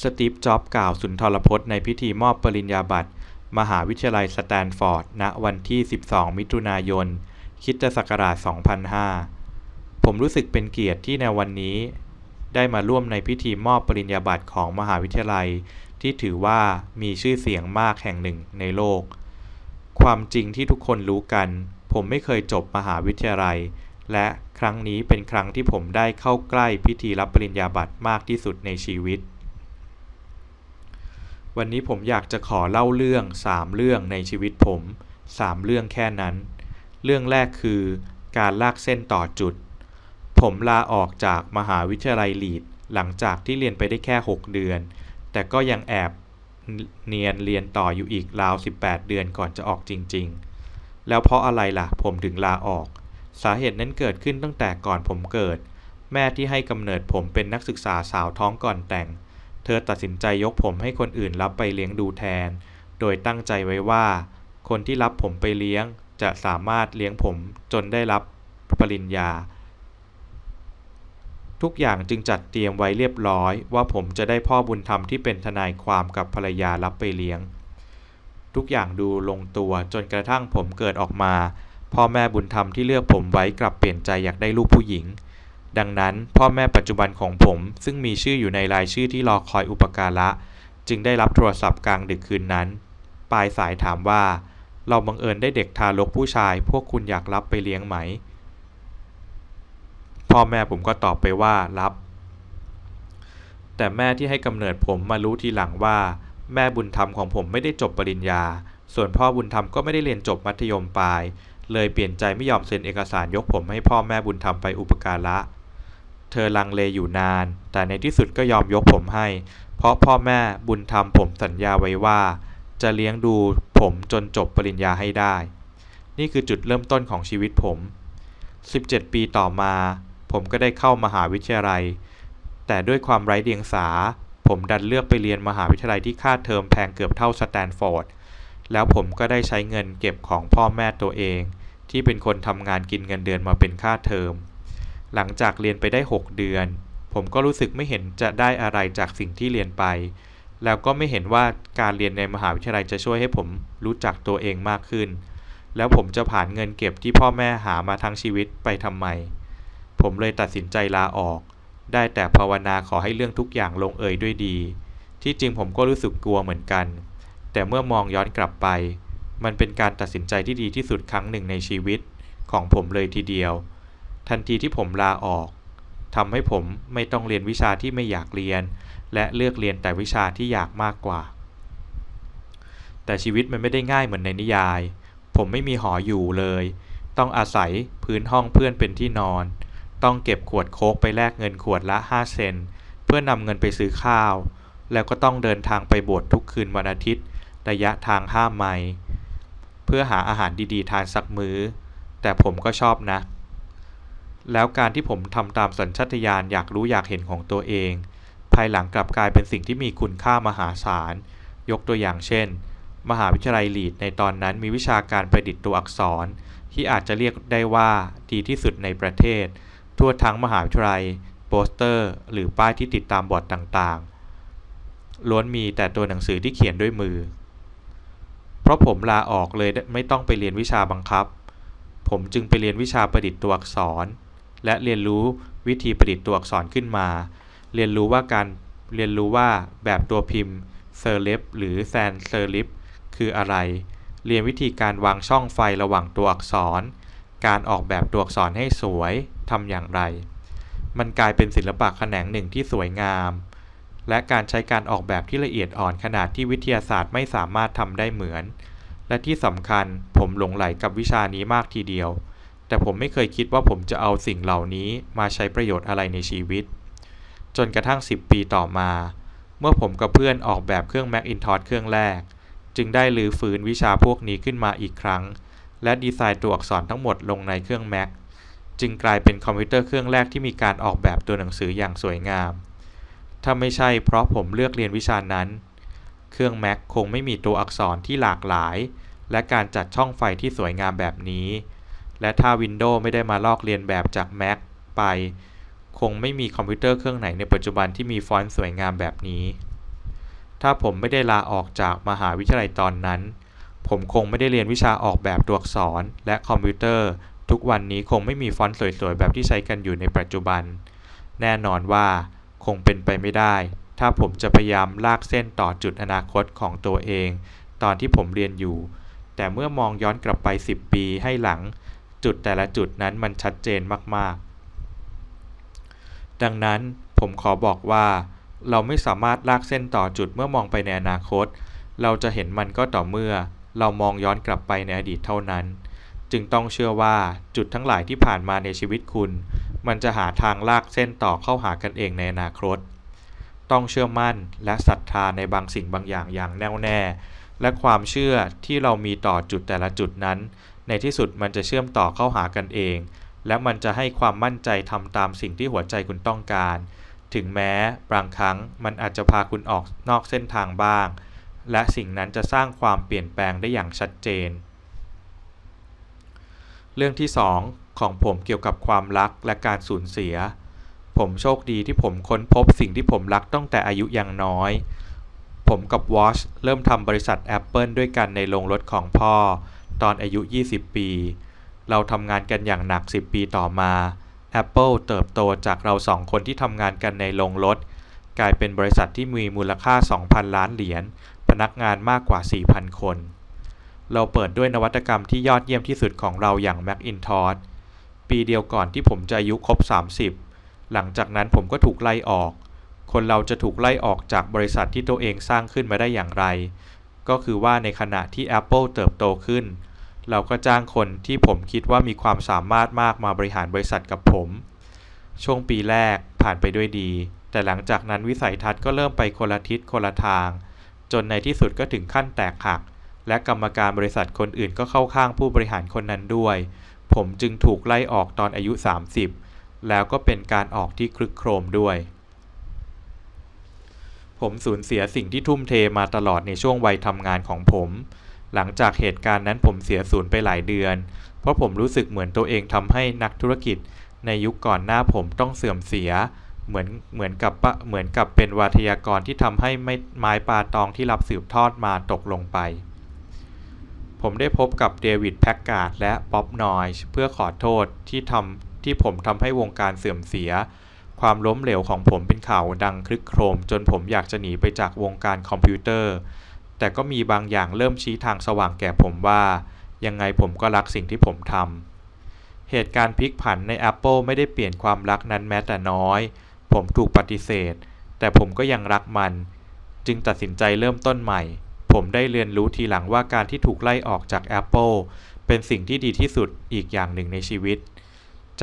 สตีฟ จ็อบส์กล่าวสุนทรพจน์ในพิธีมอบปริญญาบัตร มหาวิทยาลัยสแตนฟอร์ด ณ วันที่ 12 มิถุนายน คิตศักราช 2005 ผมรู้สึกเป็นเกียรติที่ในวันนี้ ได้มาร่วมในพิธีมอบปริญญาบัตรของมหาวิทยาลัย ที่ถือว่ามีชื่อเสียงมากแห่งหนึ่งในโลก ความจริงที่ทุกคนรู้กัน ผมไม่เคยจบมหาวิทยาลัย และครั้งนี้เป็นครั้งที่ผมได้เข้าใกล้พิธีรับปริญญาบัตรมากที่สุดในชีวิต วันนี้ผมอยากจะขอเล่าเรื่อง 3 เรื่องในชีวิตผม 3 เรื่องแค่นั้น เรื่องแรกคือการลากเส้นต่อจุด ผมลาออกจากมหาวิทยาลัยลีดหลังจากที่เรียนไปได้แค่ 6 เดือน แต่ก็ยังแอบเนียนเรียนต่ออยู่อีกราว 18 เดือนก่อนจะออกจริง ๆ แล้วเพราะอะไรล่ะ ผมถึงลาออก สาเหตุนั้นเกิดขึ้นตั้งแต่ก่อนผมเกิด แม่ที่ให้กำเนิดผมเป็นนักศึกษาสาวท้องก่อนแต่ง เธอตัดสินใจยกผมให้คนอื่นรับไปเลี้ยงดูแทน โดยตั้งใจไว้ว่า คนที่รับผมไปเลี้ยงจะสามารถเลี้ยงผมจนได้รับปริญญา ทุกอย่างจึงจัดเตรียมไว้เรียบร้อยว่าผมจะได้พ่อบุญธรรมที่เป็นทนายความกับภรรยารับไปเลี้ยง ทุกอย่างดูลงตัวจนกระทั่งผมเกิดออกมา พ่อแม่บุญธรรมที่เลือกผมไว้กลับเปลี่ยนใจอยากได้ลูกผู้หญิง ดังนั้นพ่อแม่ปัจจุบันของผมซึ่งมีชื่ออยู่ในรายชื่อที่รอคอยอุปการะ จึงได้รับโทรศัพท์กลางดึกคืนนั้น ปลายสายถามว่า เราบังเอิญได้เด็กทารกผู้ชาย พวกคุณอยากรับไปเลี้ยงไหม พ่อแม่ผมก็ตอบไปว่ารับ แต่แม่ที่ให้กำเนิดผมมารู้ทีหลังว่า แม่บุญธรรมของผมไม่ได้จบปริญญา ส่วนพ่อบุญธรรมก็ไม่ได้เรียนจบมัธยมปลาย เลยเปลี่ยนใจไม่ยอมเซ็นเอกสารยกผมให้พ่อแม่บุญธรรมไปอุปการะ เธอลังเลอยู่นาน แต่ในที่สุดก็ยอมยกผมให้ เพราะพ่อแม่บุญธรรมผมสัญญาไว้ว่า จะเลี้ยงดูผมจนจบปริญญาให้ได้ นี่คือจุดเริ่มต้นของชีวิตผม 17 ปีต่อมา ผมก็ได้เข้ามหาวิทยาลัย แต่ด้วยความไร้เดียงสา ผมดันเลือกไปเรียนมหาวิทยาลัยที่ค่าเทอมแพงเกือบเท่าสแตนฟอร์ด แล้วผมก็ได้ใช้เงินเก็บของพ่อแม่ตัวเอง ที่เป็นคนทำงานกินเงินเดือนมาเป็นค่าเทอม หลังจากเรียนไปได้ 6 เดือน ผมก็รู้สึกไม่เห็นจะได้อะไรจากสิ่งที่เรียนไป แล้วก็ไม่เห็นว่าการเรียนในมหาวิทยาลัยจะช่วยให้ผมรู้จักตัวเองมากขึ้น แล้วผมจะผ่านเงินเก็บที่พ่อแม่หามาทั้งชีวิตไปทำไม ผมเลยตัดสินใจลาออก ได้แต่ภาวนาขอให้เรื่องทุกอย่างลงเอยด้วยดี ที่จริงผมก็รู้สึกกลัวเหมือนกัน แต่เมื่อมองย้อนกลับไป มันเป็นการตัดสินใจที่ดีที่สุดครั้งหนึ่งในชีวิตของผมเลยทีเดียว ทันทีที่ผมลาออกทำให้ผมไม่ต้องเรียนวิชาที่ไม่อยากเรียน และเลือกเรียนแต่วิชาที่อยากมากกว่า แต่ชีวิตมันไม่ได้ง่ายเหมือนในนิยาย ผมไม่มีหออยู่เลย ต้องอาศัยพื้นห้องเพื่อนเป็นที่นอน ต้องเก็บขวดโค้กไปแลกเงินขวดละ 5 เซนเพื่อนำเงินไปซื้อข้าว แล้วก็ต้องเดินทางไปโบสถ์ทุกคืนวันอาทิตย์ ระยะทาง5ไมล์เพื่อหาอาหารดีๆ ทานสักมื้อ แต่ผมก็ชอบนะ แล้วการที่ผมทำตามสัญชาตญาณอยากรู้อยากเห็นของตัวเอง ภายหลังกลับกลายเป็นสิ่งที่มีคุณค่ามหาศาล ยกตัวอย่างเช่น มหาวิทยาลัยลีดในตอนนั้นมีวิชาการประดิษฐ์ตัวอักษร ที่อาจจะเรียกได้ว่าดีที่สุดในประเทศ ทั่วทั้งมหาวิทยาลัย โปสเตอร์ หรือป้ายที่ติดตามบอร์ดต่างๆ ล้วนมีแต่ตัวหนังสือที่เขียนด้วยมือ เพราะผมลาออกเลยไม่ต้องไปเรียนวิชาบังคับ ผมจึงไปเรียนวิชาประดิษฐ์ตัวอักษร และเรียนรู้วิธีประดิษฐ์ตัวอักษรขึ้นมา เรียนรู้ว่าการเรียนรู้ว่าแบบตัวพิมพ์เซอร์เลฟหรือแซนเซอร์ลิฟคืออะไร เรียนวิธีการวางช่องไฟระหว่างตัวอักษร การออกแบบตัวอักษรให้สวยทำอย่างไร มันกลายเป็นศิลปะแขนงหนึ่งที่สวยงาม และการใช้การออกแบบที่ละเอียดอ่อนขนาดที่วิทยาศาสตร์ไม่สามารถทำได้เหมือน และที่สำคัญผมหลงไหลกับวิชานี้มากทีเดียว แต่ผมไม่เคยคิดว่าผมจะเอาสิ่งเหล่านี้มาใช้ประโยชน์อะไรในชีวิต จนกระทั่ง 10 ปีต่อมา เมื่อผมกับเพื่อนออกแบบเครื่อง Macintosh เครื่องแรก จึงได้ลือฟื้นวิชาพวกนี้ขึ้นมาอีกครั้ง และดีไซน์ตัวอักษรทั้งหมดลงในเครื่อง Mac จึงกลายเป็นคอมพิวเตอร์เครื่องแรกที่มีการออกแบบตัวหนังสืออย่างสวยงาม ถ้าไม่ใช่เพราะผมเลือกเรียนวิชานั้น เครื่อง Mac คงไม่มีตัวอักษรที่หลากหลาย และการจัดช่องไฟที่สวยงามแบบนี้ และถ้า Windows ไม่ได้มาลอกเลียนแบบจาก Mac ไป คงไม่มีคอมพิวเตอร์เครื่องไหนในปัจจุบันที่มีฟอนต์สวยงามแบบนี้ ถ้าผมไม่ได้ลาออกจากมหาวิทยาลัยตอนนั้น ผมคงไม่ได้เรียนวิชาออกแบบตัวอักษร และคอมพิวเตอร์ ทุกวันนี้คงไม่มีฟอนต์สวยๆ แบบที่ใช้กันอยู่ในปัจจุบัน แน่นอนว่า คงเป็นไปไม่ได้ ถ้าผมจะพยายามลากเส้นต่อจุดอนาคตของตัวเอง ตอนที่ผมเรียนอยู่ แต่เมื่อมองย้อนกลับไป 10 ปีให้หลัง จุดแต่ละจุดนั้นมันชัดเจนมากๆ ดังนั้นผมขอบอกว่า เราไม่สามารถลากเส้นต่อจุดเมื่อมองไปในอนาคต เราจะเห็นมันก็ต่อเมื่อ เรามองย้อนกลับไปในอดีตเท่านั้น จึงต้องเชื่อว่าจุดทั้งหลายที่ผ่านมาในชีวิตคุณ มันจะหาทางลากเส้นต่อเข้าหากันเองในอนาคต ต้องเชื่อมั่นและศรัทธาในบางสิ่งบางอย่างอย่างแน่วแน่และความเชื่อที่เรามีต่อจุดแต่ละจุดนั้น ในที่สุดมันจะเชื่อมต่อเข้าหากันเอง และมันจะให้ความมั่นใจทำตามสิ่งที่หัวใจคุณต้องการ ถึงแม้บางครั้งมันอาจจะพาคุณออกนอกเส้นทางบ้าง และสิ่งนั้นจะสร้างความเปลี่ยนแปลงได้อย่างชัดเจน เรื่องที่ 2 ของผมเกี่ยวกับความรักและการสูญเสีย ผมโชคดีที่ผมค้นพบสิ่งที่ผมรักตั้งแต่อายุยังน้อยผมกับวอชเริ่มทำบริษัท Apple ด้วยกันในโรงรถของพ่อ ตอนอายุ 20 ปี เราทำงานกันอย่างหนัก 10 ปีต่อมา Apple เติบโตจากเราสองคนที่ทำงานกันในโรงรถ กลายเป็นบริษัทที่มีมูลค่า 2,000 ล้านเหรียญ พนักงานมากกว่า 4,000 คน เราเปิดด้วยนวัตกรรมที่ยอดเยี่ยมที่สุดของเราอย่าง Macintosh ปีเดียวก่อนที่ผมจะอายุครบ 30 หลังจากนั้นผมก็ถูกไล่ออก คนเราจะถูกไล่ออกจากบริษัทที่ตัวเองสร้างขึ้นมาได้อย่างไร ก็คือว่าในขณะที่ Apple เติบโตขึ้น เราก็จ้างคนที่ผมคิดว่ามีความสามารถมากมาบริหารบริษัทกับผม ช่วงปีแรกผ่านไปด้วยดี แต่หลังจากนั้นวิสัยทัศน์ก็เริ่มไปคนละทิศคนละทาง จนในที่สุดก็ถึงขั้นแตกหัก และกรรมการบริษัทคนอื่นก็เข้าข้างผู้บริหารคนนั้นด้วย ผมจึงถูกไล่ออกตอนอายุ 30 แล้วก็เป็นการออกที่คลึกโครมด้วย ผมสูญเสียสิ่งที่ทุ่มเทมาตลอดในช่วงวัยทำงานของผม หลังจากเหตุการณ์นั้นผมเสียศูนย์ไปหลายเดือน เพราะผมรู้สึกเหมือนตัวเองทำให้นักธุรกิจ ในยุคก่อนหน้าผมต้องเสื่อมเสีย เหมือนเหมือนกับเหมือนกับเป็นวาทยากรที่ทำให้ไม่ไม้ปลาตองที่รับสืบทอดมาตกลงไป ผมได้พบกับเดวิดแพ็กการ์ดและป๊อบนอยส์เพื่อขอโทษที่ทำที่ผมทำให้วงการเสื่อมเสีย ความล้มเหลวของผมเป็นข่าวดังคลึกโครม จนผมอยากจะหนีไปจากวงการคอมพิวเตอร์ แต่ก็มีบางอย่างเริ่มชี้ทางสว่างแก่ผมว่า ยังไงผมก็รักสิ่งที่ผมทำเหตุการณ์พลิกผันใน Apple ไม่ได้เปลี่ยนความรักนั้นแม้แต่น้อย ผมถูกปฏิเสธ แต่ผมก็ยังรักมัน จึงตัดสินใจเริ่มต้นใหม่ ผมได้เรียนรู้ทีหลังว่าการที่ถูกไล่ออกจาก Apple เป็นสิ่งที่ดีที่สุดอีกอย่างหนึ่งในชีวิต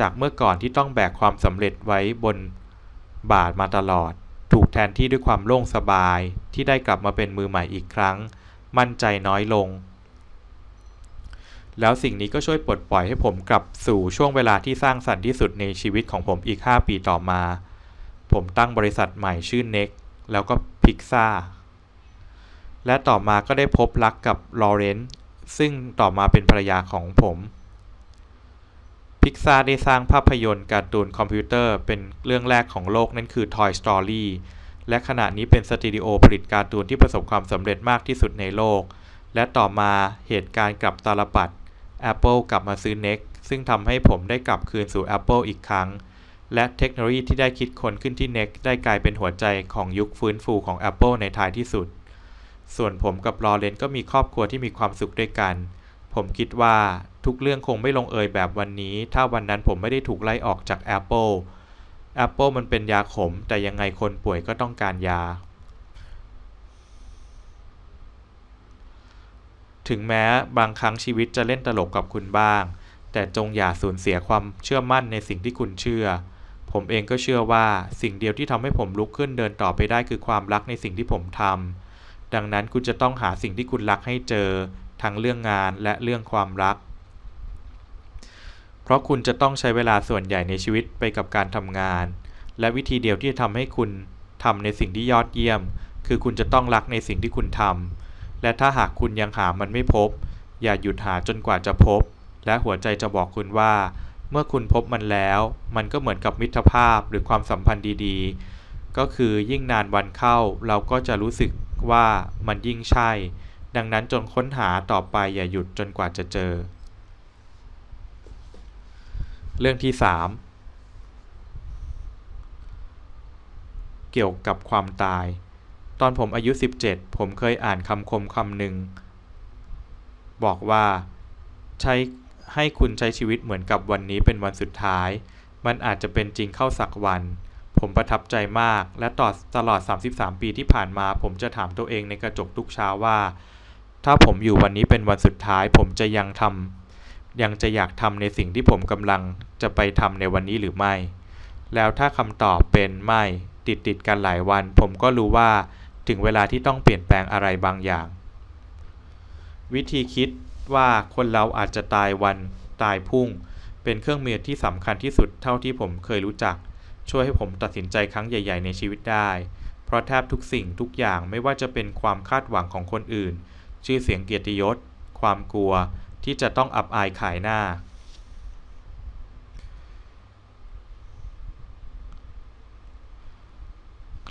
จากเมื่อก่อนที่ต้องแบกความสำเร็จไว้บนบาทมาตลอด ถูกแทนที่ด้วยความโล่งสบายที่ได้กลับมาเป็นมือใหม่อีกครั้ง มั่นใจน้อยลง แล้วสิ่งนี้ก็ช่วยปลดปล่อยให้ผมกลับสู่ช่วงเวลาที่สร้างสรรค์ที่สุดในชีวิตของผมอีก 5 ปีต่อมา ผมตั้งบริษัทใหม่ชื่อ Next แล้วก็ Pixar และต่อมาก็ได้พบรักกับลอเรนซ์ซึ่งต่อมาเป็นภรรยาของผม Pixar ได้สร้างภาพยนตร์การ์ตูนคอมพิวเตอร์เป็นเรื่องแรกของโลกนั่นคือ Toy Story และขณะนี้เป็นสตูดิโอผลิตการ์ตูนที่ประสบความสำเร็จมากที่สุดในโลก และต่อมาเหตุการณ์กลับตาลปัด Apple กลับมาซื้อ Next ซึ่งทำให้ผมได้กลับคืนสู่ Apple อีกครั้ง และเทคโนโลยีที่ได้คิดค้นขึ้นที่ Next ได้กลายเป็นหัวใจของยุคฟื้นฟูของ Apple ในท้ายที่สุด ส่วนผมกับลอเรนก็มีครอบครัวที่มีความสุขด้วยกัน ผมคิดว่าทุกเรื่องคงไม่ลงเอยแบบวันนี้ ถ้าวันนั้นผมไม่ได้ถูกไล่ออกจาก Apple Apple มันเป็นยาขม แต่ยังไงคนป่วยก็ต้องการยา ถึงแม้บางครั้งชีวิตจะเล่นตลกกับคุณบ้าง แต่จงอย่าสูญเสียความเชื่อมั่นในสิ่งที่คุณเชื่อ ผมเองก็เชื่อว่าสิ่งเดียวที่ทำให้ผมลุกขึ้นเดินต่อไปได้คือความรักในสิ่งที่ผมทำดังนั้นคุณจะต้องหาสิ่งที่คุณรักให้เจอ ทั้งเรื่องงานและเรื่องความรัก เพราะคุณจะต้องใช้เวลาส่วนใหญ่ในชีวิตไปกับการทำงาน และวิธีเดียวที่จะทำให้คุณทำในสิ่งที่ยอดเยี่ยม คือคุณจะต้องรักในสิ่งที่คุณทำและถ้าหากคุณยังหามันไม่พบ อย่าหยุดหาจนกว่าจะพบ และหัวใจจะบอกคุณว่า เมื่อคุณพบมันแล้ว มันก็เหมือนกับมิตรภาพหรือความสัมพันธ์ดีๆ ก็คือยิ่งนานวันเข้าเราก็จะรู้สึกว่ามันยิ่งใช่ ดังนั้นจงค้นหาต่อไปอย่าหยุดจนกว่าจะเจอ เรื่องที่ 3 เกี่ยวกับความตาย ตอนผมอายุ 17 ผมเคยอ่านคำคมคำหนึ่ง บอกว่าใช้ให้คุณใช้ชีวิตเหมือนกับวันนี้เป็นวันสุดท้าย มันอาจจะเป็นจริงเข้าสักวัน ผมประทับใจมาก และต่อตลอด 33 ปีที่ผ่านมา ผมจะถามตัวเองในกระจกทุกเช้าว่า ถ้าผมอยู่วันนี้เป็นวันสุดท้าย ผมจะยังทำยังจะอยากทำในสิ่งที่ผมกำลังจะไปทำในวันนี้หรือไม่ แล้วถ้าคำตอบเป็นไม่ติดติดกันหลายวัน ผมก็รู้ว่าถึงเวลาที่ต้องเปลี่ยนแปลงอะไรบางอย่าง วิธีคิดว่าคนเราอาจจะตายวันตายพุ่ง เป็นเครื่องมือที่สำคัญที่สุดเท่าที่ผมเคยรู้จัก ช่วยให้ผมตัดสินใจครั้งใหญ่ ๆ ในชีวิตได้ เพราะแทบทุกสิ่งทุกอย่างไม่ว่าจะเป็นความคาดหวังของคนอื่น ชื่อเสียงเกียรติยศ ความกลัวที่จะต้องอับอายขายหน้า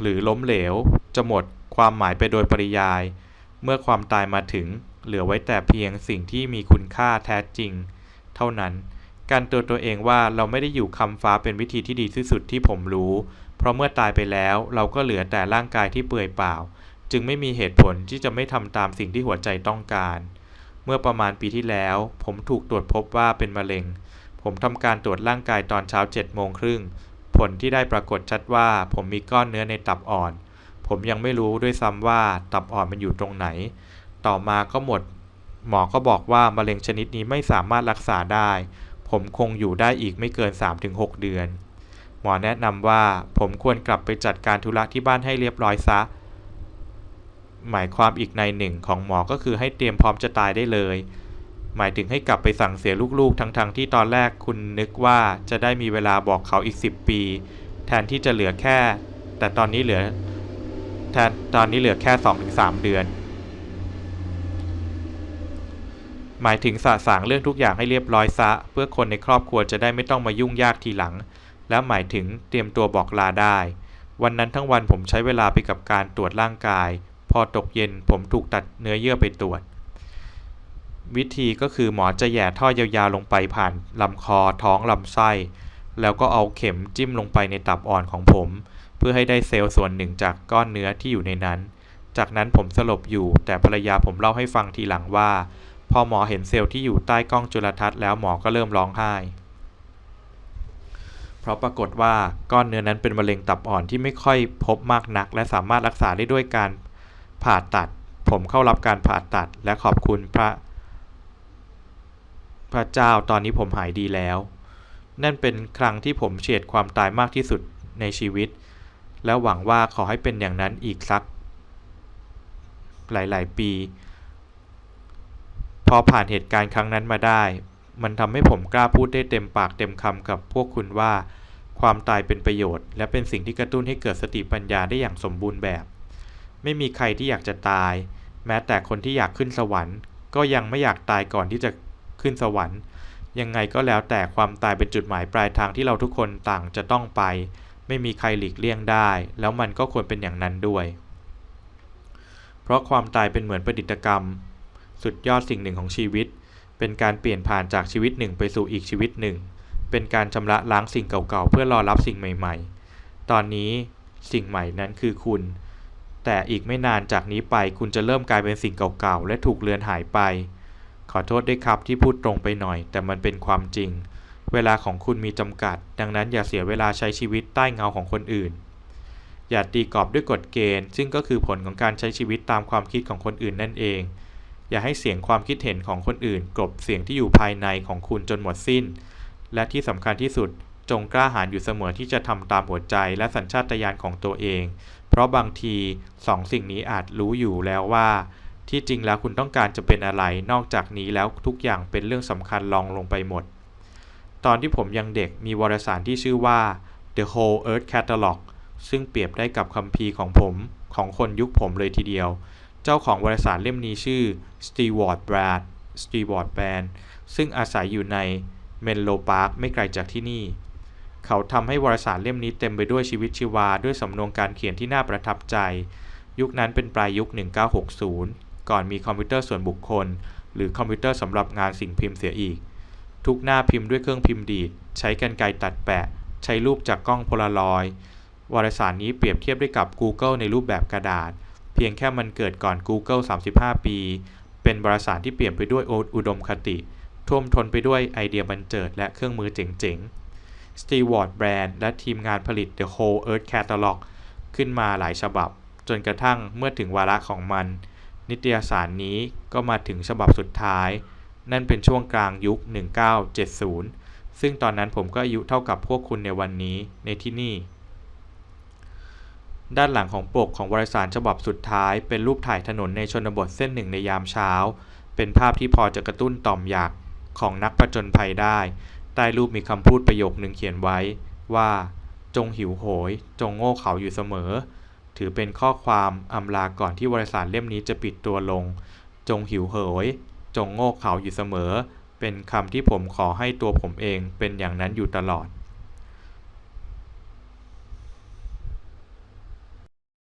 หรือล้มเหลว จะหมดความหมายไปโดยปริยาย เมื่อความตายมาถึง เหลือไว้แต่เพียงสิ่งที่มีคุณค่าแท้จริง เท่านั้น การเตือนตัวเองว่าเราไม่ได้อยู่คำฟ้าเป็นวิธีที่ดีที่สุดที่ผมรู้ เพราะเมื่อตายไปแล้วเราก็เหลือแต่ร่างกายที่เปื่อยเปล่า จึงไม่มีเหตุผลที่จะไม่ทำตามสิ่งที่หัวใจต้องการ เมื่อประมาณปีที่แล้ว ผมถูกตรวจพบว่าเป็นมะเร็ง ผมทำการตรวจร่างกายตอนเช้า7โมงครึ่ง ผลที่ได้ปรากฏชัดว่าผมมีก้อนเนื้อในตับอ่อน ผมยังไม่รู้ด้วยซ้ำว่าตับอ่อนมันอยู่ตรงไหน ต่อมาก็หมด หมอก็บอกว่ามะเร็งชนิดนี้ไม่สามารถรักษาได้ ผมคงอยู่ได้อีกไม่เกิน 3-6 เดือน หมอแนะนำว่าผมควรกลับไปจัดการธุระที่บ้านให้เรียบร้อยซะ หมายความอีกในหนึ่งของหมอก็คือให้เตรียมพร้อมจะตายได้เลย หมายถึงให้กลับไปสั่งเสียลูกๆ ทั้งๆทที่ตอนแรกคุณนึกว่าจะได้มีเวลาบอกเขาอีก 10 ปี แทนที่จะเหลือแค่ แต่ตอนนี้เหลือแทนตอนนี้เหลือแค่ 2-3 เดือน หมายถึงสะสางเรื่องทุกอย่างให้เรียบร้อยซะ เพื่อคนในครอบครัวจะได้ไม่ต้องมายุ่งยากทีหลัง และหมายถึงเตรียมตัวบอกลาได้ วันนั้นทั้งวันผมใช้เวลาไปกับการตรวจร่างกาย อตกเย็นผมถูกตัดเนื้อเยื่อไปตรวจ วิธีก็คือหมอจะแย่ท่อยาวๆลงไปผ่านลำคอท้องลำไส้ แล้วก็เอาเข็มจิ้มลงไปในตับอ่อนของผม เพื่อให้ได้เซลล์ส่วนหนึ่งจากก้อนเนื้อที่อยู่ในนั้น จากนั้นผมสลบอยู่ แต่ภรรยาผมเล่าให้ฟังทีหลังว่า พอหมอเห็นเซลล์ที่อยู่ใต้กล้องจุลทรรศน์แล้วหมอก็เริ่มร้องไห้เพราะปรากฏว่าก้อนเนื้อนั้นเป็นมะเร็งตับอ่อนที่ไม่ค่อยพบมากนัก และสามารถรักษาได้ด้วยการ ผ่าตัด ผมเข้ารับการผ่าตัด และขอบคุณพระพระเจ้าตอนนี้ผมหายดีแล้ว นั่นเป็นครั้งที่ผมเฉียดความตายมากที่สุดในชีวิต และหวังว่าขอให้เป็นอย่างนั้นอีกสัก หลาย ๆ ปี พอผ่านเหตุการณ์ครั้งนั้นมาได้ มันทำให้ผมกล้าพูดได้เต็มปากเต็มคำกับพวกคุณว่า ความตายเป็นประโยชน์ และเป็นสิ่งที่กระตุ้นให้เกิดสติปัญญาได้อย่างสมบูรณ์แบบ ไม่มีใครที่อยากจะตาย แม้แต่คนที่อยากขึ้นสวรรค์ ก็ยังไม่อยากตายก่อนที่จะขึ้นสวรรค์ ยังไงก็แล้วแต่ความตายเป็นจุดหมายปลายทางที่เราทุกคนต่างจะต้องไป ไม่มีใครหลีกเลี่ยงได้ แล้วมันก็ควรเป็นอย่างนั้นด้วย เพราะความตายเป็นเหมือนประดิษฐกรรม สุดยอดสิ่งหนึ่งของชีวิต เป็นการเปลี่ยนผ่านจากชีวิตหนึ่งไปสู่อีกชีวิตหนึ่ง เป็นการชำระล้างสิ่งเก่าๆเพื่อรอรับสิ่งใหม่ ๆ ตอนนี้สิ่งใหม่นั้นคือคุณ แต่อีกไม่นานจากนี้ไปคุณจะเริ่มกลายเป็นสิ่งเก่าๆ และถูกเลือนหายไป ขอโทษด้วยครับที่พูดตรงไปหน่อย แต่มันเป็นความจริง เวลาของคุณมีจำกัด ดังนั้นอย่าเสียเวลาใช้ชีวิตใต้เงาของคนอื่น อย่าตีกรอบด้วยกฎเกณฑ์ ซึ่งก็คือผลของการใช้ชีวิตตามความคิดของคนอื่นนั่นเอง อย่าให้เสียงความคิดเห็นของคนอื่น กลบเสียงที่อยู่ภายในของคุณจนหมดสิ้น และที่สำคัญที่สุด จงกล้าหาญอยู่เสมอที่จะทำตามหัวใจและสัญชาตญาณของตัวเอง เพราะบางทีสองสิ่งนี้อาจรู้อยู่แล้วว่า ที่จริงแล้วคุณต้องการจะเป็นอะไร นอกจากนี้แล้วทุกอย่างเป็นเรื่องสำคัญรองลงไปหมด ตอนที่ผมยังเด็กมีวารสารที่ชื่อว่า The Whole Earth Catalog ซึ่งเปรียบได้กับคัมภีร์ของผมของคนยุคผมเลยทีเดียว เจ้าของวารสารเล่มนี้ชื่อ Stewart Brad Stewart Brand ซึ่งอาศัยอยู่ในเมนโลพาร์คไม่ไกลจากที่นี่ เขาทำให้วารสารเล่มนี้เต็มไปด้วยชีวิตชีวา ด้วยสำนวนการเขียนที่น่าประทับใจ ยุคนั้นเป็นปลายยุค 1960 ก่อนมีคอมพิวเตอร์ส่วนบุคคล หรือคอมพิวเตอร์สำหรับงานสิ่งพิมพ์เสียอีก ทุกหน้าพิมพ์ด้วยเครื่องพิมพ์ดีด ใช้กรรไกรตัดแปะ ใช้รูปจากกล้องโพลารอยด์วารสารนี้เปรียบเทียบได้กับ Google ในรูปแบบกระดาษ เพียงแค่มันเกิดก่อน Google 35 ปี เป็นวารสารที่เปลี่ยนไปด้วยอุดมคติ ท่วมท้นไปด้วยไอเดียบันเจิดและเครื่องมือเจ๋งๆ Stewart Brand และทีมงานผลิต The Whole Earth Catalog ขึ้นมาหลายฉบับ จนกระทั่งเมื่อถึงวาระของมัน นิตยสารนี้ก็มาถึงฉบับสุดท้าย นั่นเป็นช่วงกลางยุค 1970 ซึ่งตอนนั้นผมก็อายุเท่ากับพวกคุณในวันนี้ในที่นี่ ด้านหลังของปกของวารสารฉบับสุดท้าย เป็นรูปถ่ายถนนในชนบทเส้นหนึ่งในยามเช้า เป็นภาพที่พอจะกระตุ้นต่อมอยากของนักผจญภัยได้ ใต้รูปมีคำพูดประโยคหนึ่งเขียนไว้ว่า จงหิวโหย จงโง่เขาอยู่เสมอ ถือเป็นข้อความอำลาก่อนที่วารสารเล่มนี้จะปิดตัวลง จงหิวโหย จงโง่เขาอยู่เสมอ เป็นคำที่ผมขอให้ตัวผมเองเป็นอย่างนั้นอยู่ตลอด